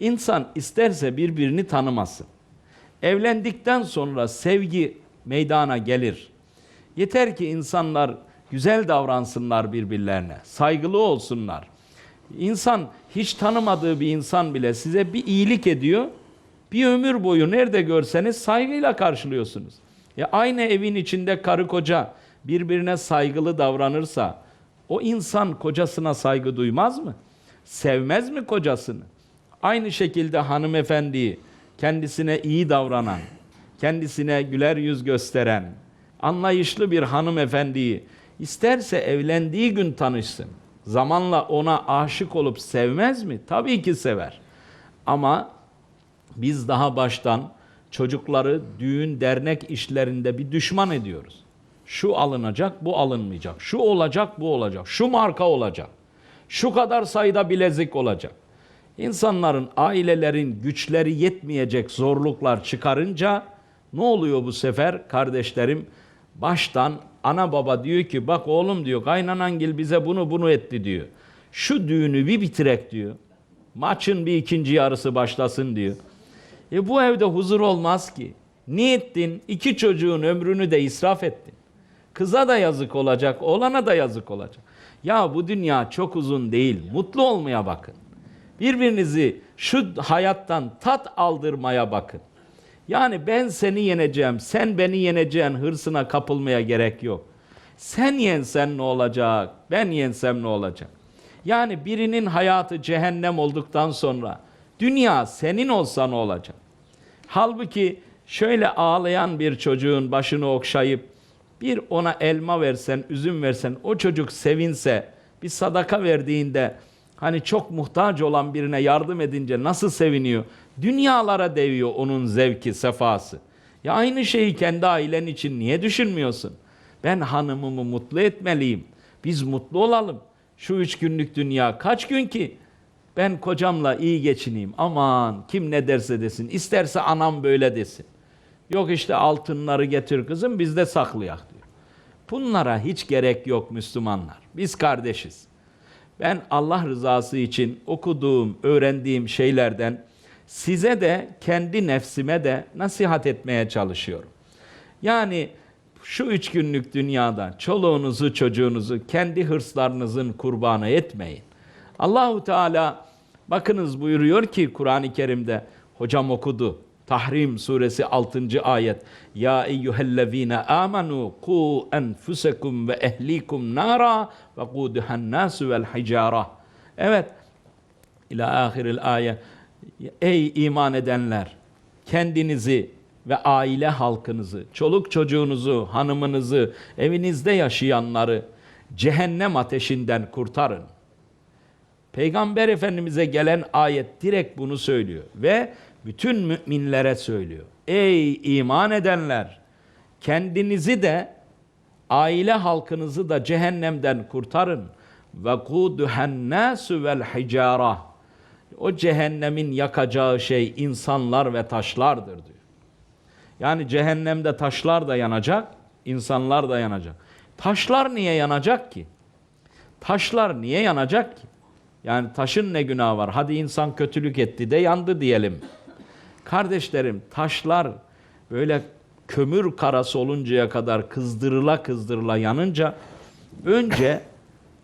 İnsan isterse birbirini tanımasın. Evlendikten sonra sevgi meydana gelir. Yeter ki insanlar güzel davransınlar birbirlerine, saygılı olsunlar. İnsan hiç tanımadığı bir insan bile size bir iyilik ediyor. Bir ömür boyu nerede görseniz saygıyla karşılıyorsunuz. Ya aynı evin içinde karı koca birbirine saygılı davranırsa o insan kocasına saygı duymaz mı? Sevmez mi kocasını? Aynı şekilde hanımefendiyi kendisine iyi davranan, kendisine güler yüz gösteren, anlayışlı bir hanımefendiyi isterse evlendiği gün tanışsın. Zamanla ona aşık olup sevmez mi? Tabii ki sever. Ama biz daha baştan çocukları düğün dernek işlerinde bir düşman ediyoruz. Şu alınacak, bu alınmayacak. Şu olacak, bu olacak. Şu marka olacak. Şu kadar sayıda bilezik olacak. İnsanların, ailelerin güçleri yetmeyecek zorluklar çıkarınca ne oluyor bu sefer kardeşlerim? Baştan ana baba diyor ki bak oğlum diyor kaynanangil bize bunu bunu etti diyor. Şu düğünü bir bitirek diyor. Maçın bir ikinci yarısı başlasın diyor. E bu evde huzur olmaz ki. Ne ettin? İki çocuğun ömrünü de israf ettin. Kıza da yazık olacak, oğlana da yazık olacak. Ya bu dünya çok uzun değil. Mutlu olmaya bakın. Birbirinizi şu hayattan tat aldırmaya bakın. Yani ben seni yeneceğim, sen beni yeneceğin hırsına kapılmaya gerek yok. Sen yensen ne olacak, ben yensem ne olacak? Yani birinin hayatı cehennem olduktan sonra dünya senin olsa ne olacak? Halbuki şöyle ağlayan bir çocuğun başını okşayıp bir ona elma versen, üzüm versen, o çocuk sevinse, bir sadaka verdiğinde hani çok muhtaç olan birine yardım edince nasıl seviniyor? Dünyalara deviyor onun zevki, sefası. Ya aynı şeyi kendi ailen için niye düşünmüyorsun? Ben hanımımı mutlu etmeliyim. Biz mutlu olalım. Şu üç günlük dünya kaç gün ki? Ben kocamla iyi geçineyim. Aman kim ne derse desin. İsterse anam böyle desin. Yok işte altınları getir kızım biz de saklayak diyor. Bunlara hiç gerek yok Müslümanlar. Biz kardeşiz. Ben Allah rızası için okuduğum, öğrendiğim şeylerden size de kendi nefsime de nasihat etmeye çalışıyorum. Yani şu üç günlük dünyada çoluğunuzu çocuğunuzu kendi hırslarınızın kurbanı etmeyin. Allahu Teala bakınız buyuruyor ki Kur'an-ı Kerim'de hocam okudu. Tahrim suresi 6. ayet. Ya eyyühellezine amenu ku enfusekum ve ehlikum nara ve kuduhan nasu vel hicara. Evet. İlâ ahiril ayet. Ey iman edenler! Kendinizi ve aile halkınızı, çoluk çocuğunuzu, hanımınızı, evinizde yaşayanları cehennem ateşinden kurtarın. Peygamber Efendimiz'e gelen ayet direkt bunu söylüyor ve bütün müminlere söylüyor. Ey iman edenler! Kendinizi de aile halkınızı da cehennemden kurtarın. Ve kuduhen nasu vel hicara. O cehennemin yakacağı şey insanlar ve taşlardır diyor. Yani cehennemde taşlar da yanacak, insanlar da yanacak. Taşlar niye yanacak ki? Taşlar niye yanacak ki? Yani taşın ne günahı var? Hadi insan kötülük etti de yandı diyelim. Kardeşlerim taşlar böyle kömür karası oluncaya kadar kızdırıla kızdırıla yanınca önce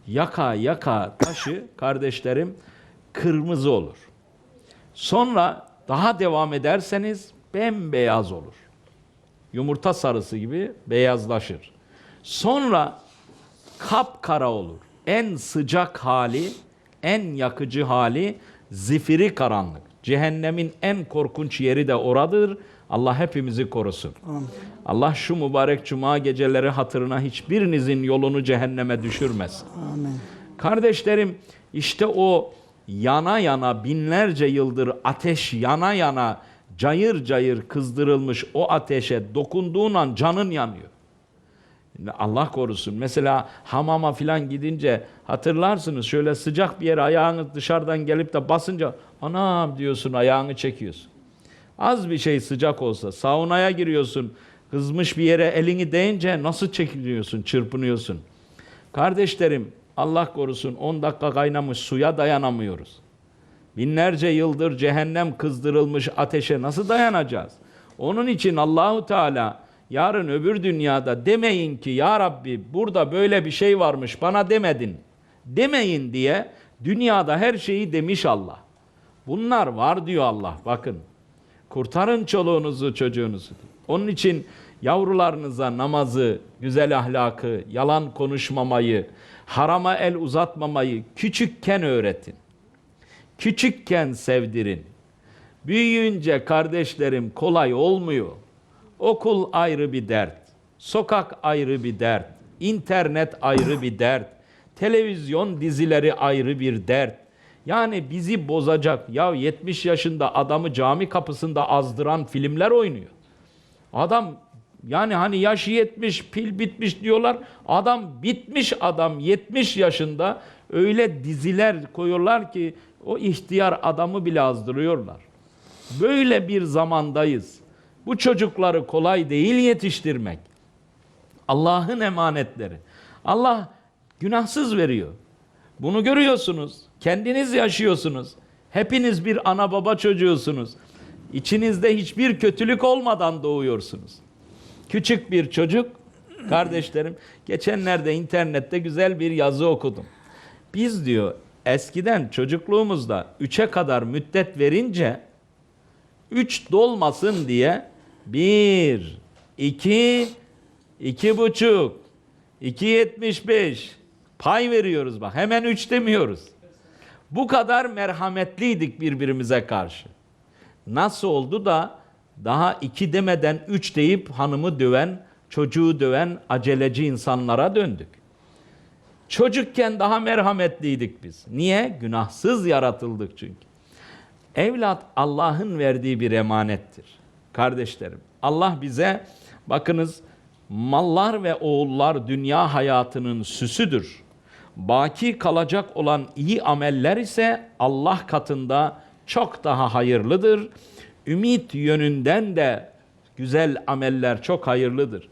yaka yaka taşı kardeşlerim kırmızı olur. Sonra daha devam ederseniz bembeyaz olur. Yumurta sarısı gibi beyazlaşır. Sonra kapkara olur. En sıcak hali, en yakıcı hali zifiri karanlık. Cehennemin en korkunç yeri de oradır. Allah hepimizi korusun. Allah şu mübarek cuma geceleri hatırına hiçbirinizin yolunu cehenneme düşürmesin. Amin. Kardeşlerim işte o yana yana binlerce yıldır ateş yana yana cayır cayır kızdırılmış o ateşe dokunduğun an canın yanıyor. Allah korusun. Mesela hamama filan gidince hatırlarsınız şöyle sıcak bir yere ayağını dışarıdan gelip de basınca anam diyorsun ayağını çekiyorsun. Az bir şey sıcak olsa saunaya giriyorsun kızmış bir yere elini değince nasıl çekiliyorsun çırpınıyorsun. Kardeşlerim Allah korusun 10 dakika kaynamış suya dayanamıyoruz. binlerce yıldır cehennem kızdırılmış ateşe nasıl dayanacağız? Onun için Allahu Teala yarın öbür dünyada demeyin ki ya Rabbi burada böyle bir şey varmış bana demedin. Demeyin diye dünyada her şeyi demiş Allah. Bunlar var diyor Allah bakın. Kurtarın çoluğunuzu çocuğunuzu. Onun için yavrularınıza namazı, güzel ahlakı, yalan konuşmamayı, harama el uzatmamayı küçükken öğretin. Küçükken sevdirin. Büyüyünce kardeşlerim kolay olmuyor. Okul ayrı bir dert, sokak ayrı bir dert, internet ayrı bir dert, televizyon dizileri ayrı bir dert. Yani bizi bozacak ya 70 yaşında adamı cami kapısında azdıran filmler oynuyor. Adam yani hani yaşı 70 pil bitmiş diyorlar. Adam bitmiş adam 70 yaşında öyle diziler koyuyorlar ki o ihtiyar adamı bile azdırıyorlar. Böyle bir zamandayız. Bu çocukları kolay değil yetiştirmek. Allah'ın emanetleri. Allah günahsız veriyor. Bunu görüyorsunuz. Kendiniz yaşıyorsunuz. Hepiniz bir ana baba çocuğusunuz. İçinizde hiçbir kötülük olmadan doğuyorsunuz. Küçük bir çocuk, kardeşlerim, geçenlerde internette güzel bir yazı okudum. Biz diyor eskiden çocukluğumuzda üçe kadar müddet verince üç dolmasın diye bir, iki, iki buçuk, iki yetmiş beş pay veriyoruz bak. Hemen üç demiyoruz. Bu kadar merhametliydik birbirimize karşı. Nasıl oldu da daha iki demeden üç deyip hanımı döven, çocuğu döven aceleci insanlara döndük. Çocukken daha merhametliydik biz. Niye? Günahsız yaratıldık çünkü. Evlat Allah'ın verdiği bir emanettir. Kardeşlerim, Allah bize bakınız mallar ve oğullar dünya hayatının süsüdür. Baki kalacak olan iyi ameller ise Allah katında çok daha hayırlıdır. Ümit yönünden de güzel ameller çok hayırlıdır.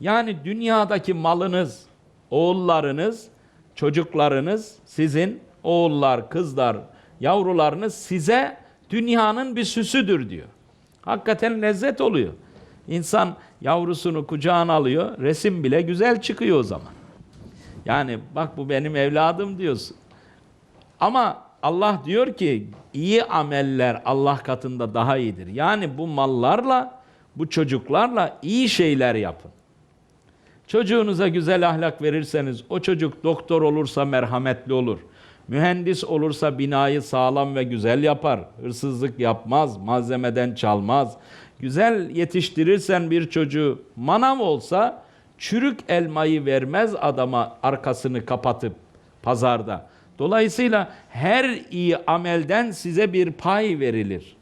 Yani dünyadaki malınız, oğullarınız, çocuklarınız sizin oğullar, kızlar, yavrularınız size dünyanın bir süsüdür diyor. Hakikaten lezzet oluyor. İnsan yavrusunu kucağına alıyor, resim bile güzel çıkıyor o zaman. Yani bak bu benim evladım diyorsun. Ama Allah diyor ki iyi ameller Allah katında daha iyidir. Yani bu mallarla, bu çocuklarla iyi şeyler yapın. Çocuğunuza güzel ahlak verirseniz o çocuk doktor olursa merhametli olur. Mühendis olursa binayı sağlam ve güzel yapar. Hırsızlık yapmaz, malzemeden çalmaz. Güzel yetiştirirsen bir çocuğu manav olsa çürük elmayı vermez adama arkasını kapatıp pazarda. Dolayısıyla her iyi amelden size bir pay verilir.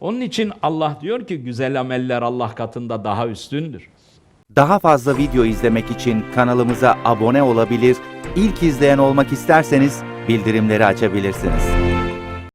Onun için Allah diyor ki güzel ameller Allah katında daha üstündür. Daha fazla video izlemek için kanalımıza abone olabilir, ilk izleyen olmak isterseniz bildirimleri açabilirsiniz.